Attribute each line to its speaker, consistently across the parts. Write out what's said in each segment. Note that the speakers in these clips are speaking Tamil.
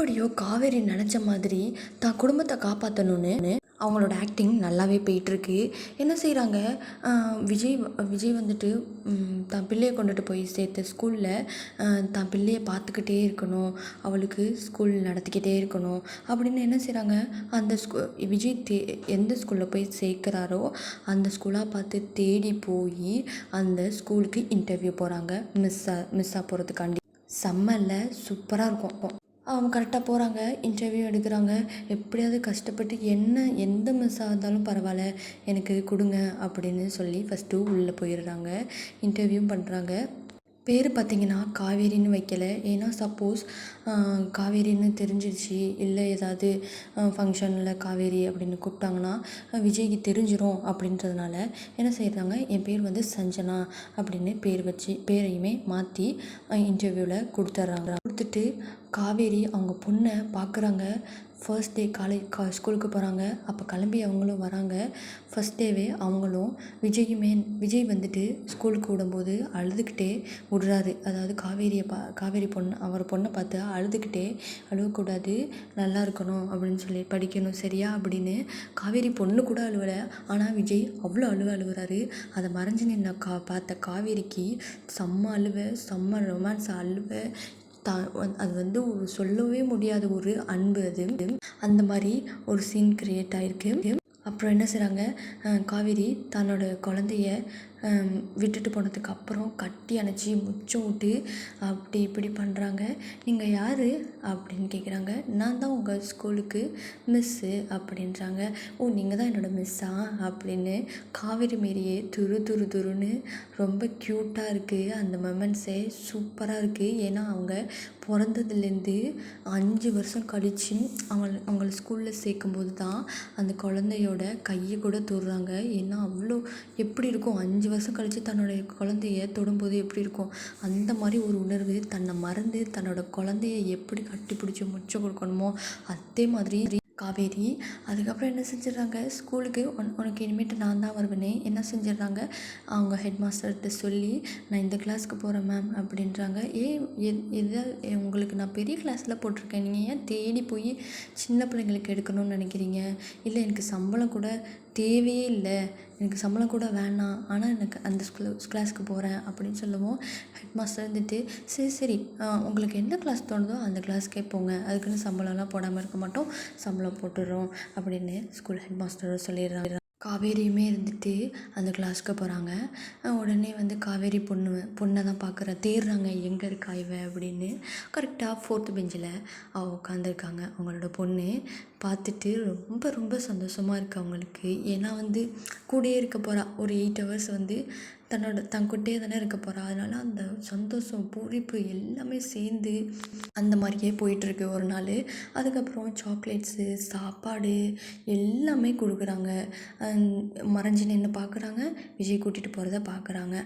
Speaker 1: எப்படியோ காவேரி நினச்ச மாதிரி தான் குடும்பத்தை காப்பாற்றணுன்னு அவங்களோட ஆக்டிங் நல்லாவே போயிட்டுருக்கு. என்ன செய்கிறாங்க விஜய் விஜய் வந்துட்டு தான் பிள்ளையை கொண்டுட்டு போய் சேர்த்த ஸ்கூலில் தான் பிள்ளையை பார்த்துக்கிட்டே இருக்கணும். அவளுக்கு ஸ்கூல் நடத்திக்கிட்டே இருக்கணும். அப்படின்னு என்ன செய்கிறாங்க அந்த ஸ்கூ விஜய் தே எந்த ஸ்கூலில் போய் சேர்க்குறாரோ அந்த ஸ்கூலாக பார்த்து தேடி போய் அந்த ஸ்கூலுக்கு இன்டர்வியூ போகிறாங்க மிஸ்ஸாக மிஸ்ஸாக போகிறதுக்காண்டி செம்மல்ல சூப்பராக இருக்கும் அவங்க கரெக்டாக போகிறாங்க இன்டர்வியூ எடுக்கிறாங்க. எப்படியாவது கஷ்டப்பட்டு என்ன எந்த மிஸ் இருந்தாலும் பரவாயில்ல எனக்கு கொடுங்க அப்படின்னு சொல்லி ஃபஸ்ட்டு உள்ளே போயிடுறாங்க. இன்டர்வியூவும் பண்ணுறாங்க பேர் பார்த்தீங்கன்னா காவேரின்னு வைக்கல. ஏன்னா சப்போஸ் காவேரின்னு தெரிஞ்சிருச்சு. இல்லை ஏதாவது ஃபங்க்ஷனில் காவேரி அப்படின்னு கூப்பிட்டாங்கன்னா விஜய்க்கு தெரிஞ்சிரும் அப்படின்றதுனால என்ன செய்கிறாங்க என் பேர் வந்து சஞ்சனா அப்படின்னு பேர் வச்சு பேரையுமே மாற்றி இன்டர்வியூவில் கொடுத்துட்றாங்க கொடுத்துட்டு காவேரி அவங்க பொண்ணை பார்க்குறாங்க. ஃபர்ஸ்ட் டே காலேஜ் கா ஸ்கூலுக்கு போகிறாங்க அப்போ கிளம்பி அவங்களும் வராங்க. ஃபர்ஸ்ட் டேவே அவங்களும் விஜயுமே விஜய் வந்துட்டு ஸ்கூலுக்கு விடும்போது அழுதுகிட்டே விடுறாரு அதாவது காவேரியை பா காவேரி பொண்ணு அவர் பொண்ணை பார்த்து அழுதுகிட்டே அழுவக்கூடாது நல்லா இருக்கணும் அப்படின்னு சொல்லி படிக்கணும். சரியா? அப்படின்னு காவேரி பொண்ணு கூட அழுவலை. ஆனால் விஜய் அவ்வளோ அழுவ அழுவுறாரு. அதை மறைஞ்சு நின்ன கா பார்த்த காவேரிக்கு செம்ம அழுவ செம்ம ரொமான்ஸ் அழுவ தா அது வந்து ஒரு சொல்லவே முடியாத ஒரு அன்பு அது. அந்த மாதிரி ஒரு சீன் க்ரியேட் ஆயிருக்கு. அப்புறம் என்ன செய்கிறாங்க காவேரி தன்னோட குழந்தைய விட்டுட்டு போனதுக்கப்புறம் கட்டி அணைச்சி முச்சம் விட்டு அப்படி இப்படி பண்ணுறாங்க நீங்கள் யார் அப்படின்னு கேட்குறாங்க நான் தான் உங்கள் ஸ்கூலுக்கு மிஸ்ஸு அப்படின்றாங்க. ஓ நீங்கள் தான் என்னோடய மிஸ்ஸா அப்படின்னு காவேரி மாரியே துரு துரு துருன்னு ரொம்ப க்யூட்டாக இருக்குது அந்த மொமெண்ட்ஸே சூப்பராக இருக்குது ஏன்னா அவங்க பிறந்ததுலேருந்து அஞ்சு வருஷம் கழித்து அவங்கள அவங்கள ஸ்கூலில் சேர்க்கும்போது தான் அந்த குழந்தையோட கையை கூட தொடுறாங்க. ஏன்னா அவ்வளோ எப்படி இருக்கும்? அஞ்சு வருஷம் கழித்து தன்னுடைய குழந்தைய தொடும்போது எப்படி இருக்கும்? அந்த மாதிரி ஒரு உணர்வு தன்னை மறந்து தன்னோட குழந்தைய எப்படி கட்டி பிடிச்சி முச்சம் கொடுக்கணுமோ அதே மாதிரி காவேரி அதுக்கப்புறம் என்ன செஞ்சிடுறாங்க? ஸ்கூலுக்கு உன் உனக்கு இனிமேட்டு நான் தான் வருவேனே என்ன செஞ்சிடுறாங்க? அவங்க ஹெட் மாஸ்டர்கிட்ட சொல்லி நான் இந்த கிளாஸ்க்கு போகிறேன் மேம் அப்படின்றாங்க. ஏன் எதை உங்களுக்கு நான் பெரிய கிளாஸில் போட்டிருக்கேன். நீங்கள் ஏன் தேடி போய் சின்ன பிள்ளைங்களுக்கு எடுக்கணும்னு நினைக்கிறீங்க? இல்லை எனக்கு சம்பளம் கூட தேவையே இல்லை. எனக்கு சம்பளம் கூட வேணாம். ஆனால் எனக்கு அந்த ஸ்கூல் கிளாஸ்க்கு போகிறேன் அப்படின்னு சொல்லவும். ஹெட் மாஸ்டர் வந்துட்டு சரி. சரி உங்களுக்கு எந்த கிளாஸ் தோணுதோ அந்த கிளாஸ்க்கே போங்க அதுக்குன்னு சம்பளம்லாம் போடாமல் இருக்க மாட்டோம். சம்பளம் போட்டுடுறோம் அப்படின்னு ஸ்கூல் ஹெட் மாஸ்டரும் சொல்லிடுறாங்க. காவேரியுமே இருந்துட்டு அந்த கிளாஸ்க்கு போகிறாங்க உடனே வந்து காவேரி பொண்ணு பொண்ணை தான் பார்க்குற. தேடுறாங்க எங்கே இருக்கா இவ? அப்படின்னு. கரெக்டாக ஃபோர்த்து பெஞ்சில் அவள் உட்காந்துருக்காங்க அவங்களோட பொண்ணு பார்த்துட்டு ரொம்ப ரொம்ப சந்தோஷமாக இருக்குது அவங்களுக்கு. ஏன்னா வந்து கூடயே இருக்க போகிறா ஒரு எயிட் ஹவர்ஸ் வந்து தன்னோட தன் கூடயே தானே இருக்க போகிறா அதனால அந்த சந்தோஷம் பூரிப்பு எல்லாமே சேர்ந்து அந்த மாதிரியே போயிட்டுருக்கு ஒரு நாள். அதுக்கப்புறம் சாக்லேட்ஸு சாப்பாடு எல்லாமே கொடுக்குறாங்க. மறைஞ்சு நின்று பார்க்குறாங்க விஜய் கூட்டிகிட்டு போகிறத பார்க்குறாங்க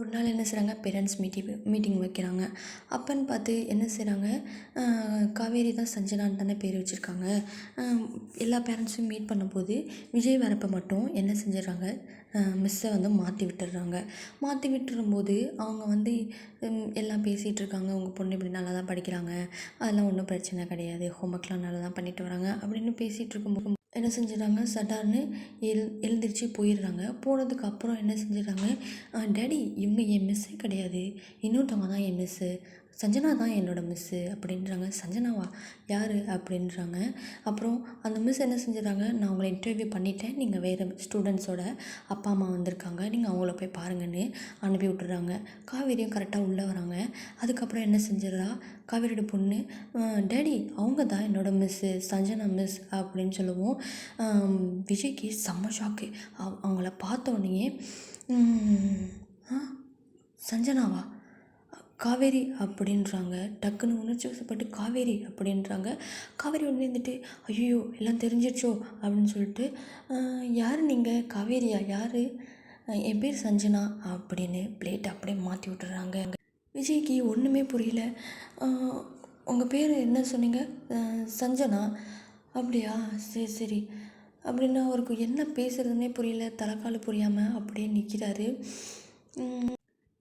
Speaker 1: ஒரு நாள் என்ன செய்கிறாங்க பேரண்ட்ஸ் மீட்டிங் மீட்டிங் வைக்கிறாங்க. அப்பன்னு பார்த்து என்ன செய்கிறாங்க காவேரி தான் சஞ்சனான்னு தானே பேர் வச்சுருக்காங்க. எல்லா பேரண்ட்ஸும் மீட் பண்ணும்போது விஜய் வரப்போ மட்டும் என்ன செஞ்சிடுறாங்க? மிஸ்ஸை வந்து மாற்றி விட்டுடுறாங்க. மாற்றி விட்டுரும்போது அவங்க வந்து எல்லாம் பேசிகிட்டு இருக்காங்க. உங்கள் பொண்ணு இப்படி நல்லா தான் படிக்கிறாங்க. அதெல்லாம் ஒன்றும் பிரச்சனை கிடையாது. ஹோம்ஒர்க்லாம் நல்லா தான் பண்ணிட்டு வராங்க. அப்படின்னு பேசிகிட்டு இருக்கும்போது என்ன செஞ்சிடறாங்க? சட்டார்னு எழு எழுந்திரிச்சு போயிடுறாங்க. போனதுக்கு அப்புறம் என்ன செஞ்சிடறாங்க? டேடி இவங்க என் மிஸ்ஸே கிடையாது. இன்னொருத்தவங்க தான் என் மிஸ்ஸு சஞ்சனா தான் என்னோட மிஸ்ஸு அப்படின்றாங்க. சஞ்சனாவா? யார்? அப்படின்றாங்க. அப்புறம் அந்த மிஸ் என்ன செஞ்சிடறாங்க நான் உங்களை இன்டர்வியூ பண்ணிட்டேன். நீங்கள் வேறு ஸ்டூடெண்ட்ஸோட அப்பா அம்மா வந்திருக்காங்க. நீங்கள் அவங்கள போய் பாருங்கன்னு அனுப்பி விட்டுறாங்க. காவேரியும் கரெக்டாக உள்ளே வராங்க. அதுக்கப்புறம் என்ன செஞ்சிடறா? காவேரியோட பொண்ணு டேடி அவங்க தான் என்னோட மிஸ்ஸு சஞ்சனா மிஸ் அப்படின்னு சொல்லுவோம். விஜய்க்கு செம்ம ஷாக்கு அவங்கள பார்த்த சஞ்சனாவா? காவேரி அப்படின்றாங்க. டக்குன்னு உணர்ச்சி வசப்பட்டு காவேரி அப்படின்றாங்க. காவேரி உடனே இருந்துட்டு ஐயோ எல்லாம் தெரிஞ்சிருச்சோ? அப்படின்னு சொல்லிட்டு யார் நீங்கள் காவேரியா? யார்? என் பேர் சஞ்சனா அப்படின்னு பிளேட் அப்படியே மாற்றி விட்டுறாங்க. விஜய்க்கு ஒன்றுமே புரியல. உங்கள் பேர் என்ன சொன்னீங்க? சஞ்சனா. அப்படியா? சரி சரி. அப்படின்னா அவருக்கு என்ன பேசுகிறதுனே புரியல. தலைக்கால் புரியாமல் அப்படியே நிற்கிறாரு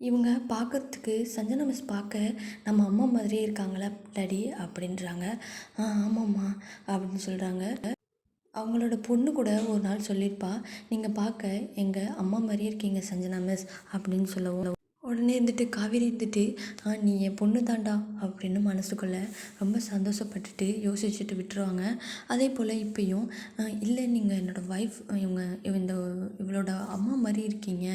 Speaker 1: இவங்க பார்க்கறதுக்கு சஞ்சனா மிஸ் பார்க்க நம்ம அம்மா மாதிரியே இருக்காங்களா டாடி அப்படின்றாங்க. ஆ ஆமாம்மா அப்படின்னு சொல்கிறாங்க அவங்களோட பொண்ணு கூட ஒரு நாள் சொல்லியிருப்பா நீங்கள் பார்க்க எங்கள் அம்மா மாதிரியே இருக்கீங்க சஞ்சனா மிஸ் அப்படின்னு சொல்லவும் உடனே இருந்துட்டு காவேரி இருந்துட்டு ஆ நீ என் பொண்ணு தாண்டா அப்படின்னு மனசுக்குள்ளே ரொம்ப சந்தோஷப்பட்டுட்டு யோசிச்சுட்டு விட்டுருவாங்க. அதே போல் இப்பயும் இல்லை நீங்கள் என்னோடய ஒய்ஃப் இவங்க இந்த இவளோட அம்மா மாதிரி இருக்கீங்க.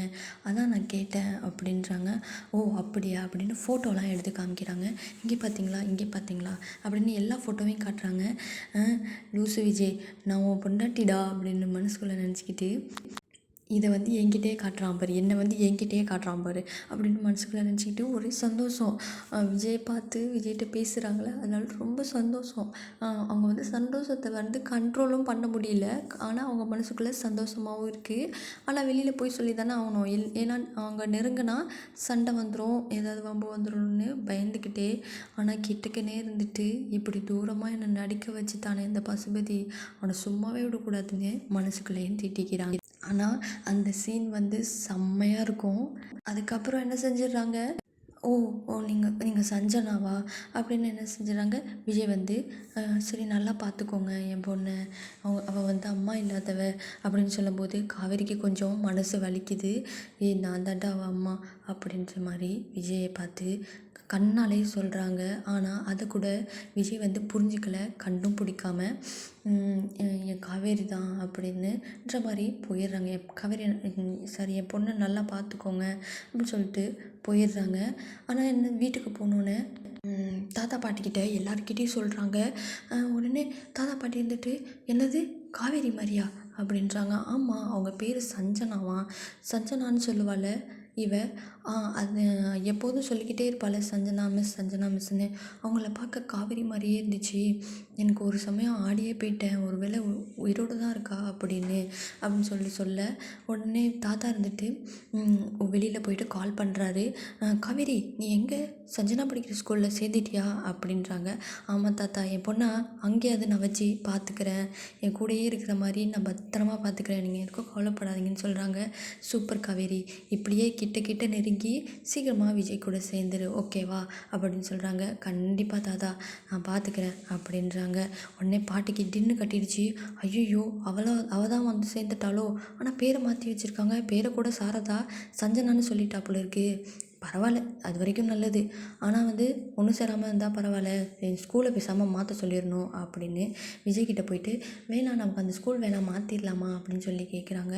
Speaker 1: அதான் நான் கேட்டேன் அப்படின்றாங்க. ஓ அப்படியா? அப்படின்னு ஃபோட்டோலாம் எடுத்து காமிக்கிறாங்க. இங்கே பார்த்தீங்களா? இங்கே பார்த்தீங்களா? அப்படின்னு எல்லா ஃபோட்டோவையும் காட்டுறாங்க. லூசு விஜய் நான் உன் பொண்டாட்டிடா அப்படின்னு மனசுக்குள்ளே நினச்சிக்கிட்டு இதை வந்து என்கிட்டயே காட்டுறான் பாரு என்னை வந்து என்கிட்டயே காட்டுறான் பாரு அப்படின்னு மனசுக்குள்ளே நினச்சிக்கிட்டு ஒரே சந்தோஷம். விஜய் விஜயை பார்த்து விஜய்கிட்ட பேசுகிறாங்களே அதனால ரொம்ப சந்தோஷம். அவங்க வந்து சந்தோஷத்தை வந்து கண்ட்ரோலும் பண்ண முடியல. ஆனால் அவங்க மனசுக்குள்ளே சந்தோஷமாகவும் இருக்குது ஆனால் வெளியில் போய் சொல்லி தானே ஆகணும். எல் ஏன்னா அவங்க நெருங்கினா சண்டை வந்துடும் ஏதாவது வம்பு வந்துடும்னு பயந்துக்கிட்டே ஆனால் கிட்டக்கனே இருந்துட்டு இப்படி தூரமாக என்னை நடிக்க வச்சு தானே இந்த பசுபதி. அவனை சும்மாவே விடக்கூடாதுன்னு மனசுக்குள்ளேயும் திட்டிக்கிறாங்க. ஆனால் அந்த சீன் வந்து செம்மையாக இருக்கும். அதுக்கப்புறம் என்ன செஞ்சிடுறாங்க? ஓ ஓ நீங்கள் நீங்கள் சஞ்சனாவா? அப்படின்னு என்ன செஞ்சிடறாங்க விஜய் வந்து சரி நல்லா பார்த்துக்கோங்க என் பொண்ணை. அவங்க அவள் வந்து அம்மா இல்லாதவ. அப்படின்னு சொல்லும்போது காவேரிக்கு கொஞ்சம் மனசு வலிக்குது. ஏ நான் தாண்டா அவள் அம்மா. அப்படின்ற மாதிரி விஜயை பார்த்து கண்ணாலே சொல்கிறாங்க ஆனால் அதை கூட விஜய் வந்து புரிஞ்சுக்கல கண்டும் பிடிக்காம என் காவேரி தான் அப்படின்னுன்ற மாதிரி போயிடுறாங்க. என் காவேரி சாரி சரி என் பொண்ணை நல்லா பார்த்துக்கோங்க அப்படின்னு சொல்லிட்டு போயிடுறாங்க. ஆனால் என்ன வீட்டுக்கு போனோன்னே தாத்தா பாட்டிக்கிட்ட எல்லாருக்கிட்டேயும் சொல்கிறாங்க உடனே தாத்தா பாட்டி இருந்துட்டு என்னது? காவேரி மாதிரியா அப்படின்றாங்க. ஆமாம் அவங்க பேர் சஞ்சனாவா சஞ்சனான்னு சொல்லுவாள். இவள் அது எப்போதும் சொல்லிக்கிட்டே இருப்பாள் சஞ்சனா மிஸ் சஞ்சனா மிஸ்ஸுன்னு அவங்கள பார்க்க காவேரி மாதிரியே இருந்துச்சு. எனக்கு ஒரு சமயம் ஆடியே போயிட்டேன். ஒரு வேளை உயிரோடு தான் இருக்கா? அப்படின்னு அப்படின்னு சொல்லி சொல்ல உடனே தாத்தா இருந்துட்டு வெளியில் போயிட்டு கால் பண்ணுறாரு காவேரி நீ எங்கே சஞ்சனா படிக்கிற ஸ்கூலில் சேர்ந்துட்டியா? அப்படின்றாங்க. ஆமாம் தாத்தா என் பொண்ணா அங்கேயே அதை நான் வச்சு பார்த்துக்கிறேன். என் கூடயே இருக்கிற மாதிரி நான் பத்திரமா பார்த்துக்கிறேன். நீங்கள் எதுக்கும் கவலைப்படாதீங்கன்னு சொல்கிறாங்க சூப்பர் காவேரி. இப்படியே கிட்ட கிட்ட நெருங்கி சீக்கிரமாக விஜய் கூட சேர்ந்துரு ஓகேவா? அப்படின்னு சொல்கிறாங்க கண்டிப்பாக தாத்தா நான் பார்த்துக்கிறேன் அப்படின்றாங்க. உடனே பாட்டிக்கு டின்னு கட்டிடுச்சு. ஐயோ அவளோ அவள் தான் வந்து சேர்ந்துட்டாளோ? ஆனால் பேரை மாற்றி வச்சுருக்காங்க. பேரை கூட சாரதா சஞ்சனான்னு சொல்லிட்டா போல இருக்குது பரவாயில்ல அது வரைக்கும் நல்லது. ஆனால் வந்து ஒன்றும் சேராமல் இருந்தால் பரவாயில்ல. என் ஸ்கூலை பேசாமல் மாற்ற சொல்லிடணும் அப்படின்னு விஜய்கிட்ட போயிட்டு வேணாம் நமக்கு அந்த ஸ்கூல் வேணாம் மாற்றிடலாமா அப்படின்னு சொல்லி கேட்குறாங்க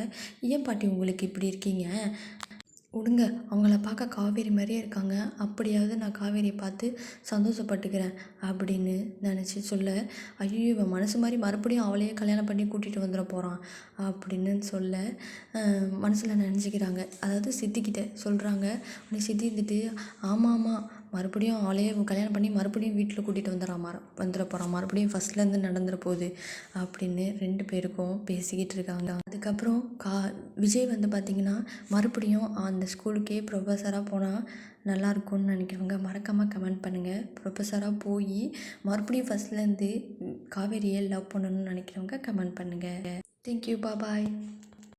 Speaker 1: ஏன் பாட்டி உங்களுக்கு இப்படி இருக்கீங்க? விடுங்க அவங்கள பார்க்க காவேரி மாதிரியே இருக்காங்க. அப்படியாவது நான் காவேரியை பார்த்து சந்தோஷப்பட்டுக்கிறேன் அப்படின்னு நினச்சி சொல்ல ஐயோ இவன் மனசு மாதிரி மறுபடியும் அவளையே கல்யாணம் பண்ணி கூட்டிகிட்டு வந்துட போகிறான் அப்படின்னு சொல்ல மனசில் நினச்சிக்கிறாங்க. அதாவது சித்திக்கிட்ட சொல்கிறாங்க உடனே சித்தி இருந்துட்டு ஆமாம் ஆமாம் மறுபடியும் ஆளையே கல்யாணம் பண்ணி மறுபடியும் வீட்டில் கூட்டிகிட்டு வந்துடுறான் மர வந்துட போகிறான் மறுபடியும் ஃபஸ்ட்லேருந்து நடந்துட போகுது அப்படின்னு ரெண்டு பேருக்கும் பேசிக்கிட்டு இருக்காங்க. அதுக்கப்புறம் கா விஜய் வந்து பார்த்திங்கன்னா மறுபடியும் அந்த ஸ்கூலுக்கே ப்ரொஃபஸராக போனால் நல்லா இருக்கும்னு நினைக்கிறவங்க மறக்காமல் கமெண்ட் பண்ணுங்கள் ப்ரொஃபஸராக போய் மறுபடியும் ஃபஸ்ட்லேருந்து காவேரியை லவ் பண்ணணும்னு நினைக்கிறவங்க கமெண்ட் பண்ணுங்கள் தேங்க்யூ பாய்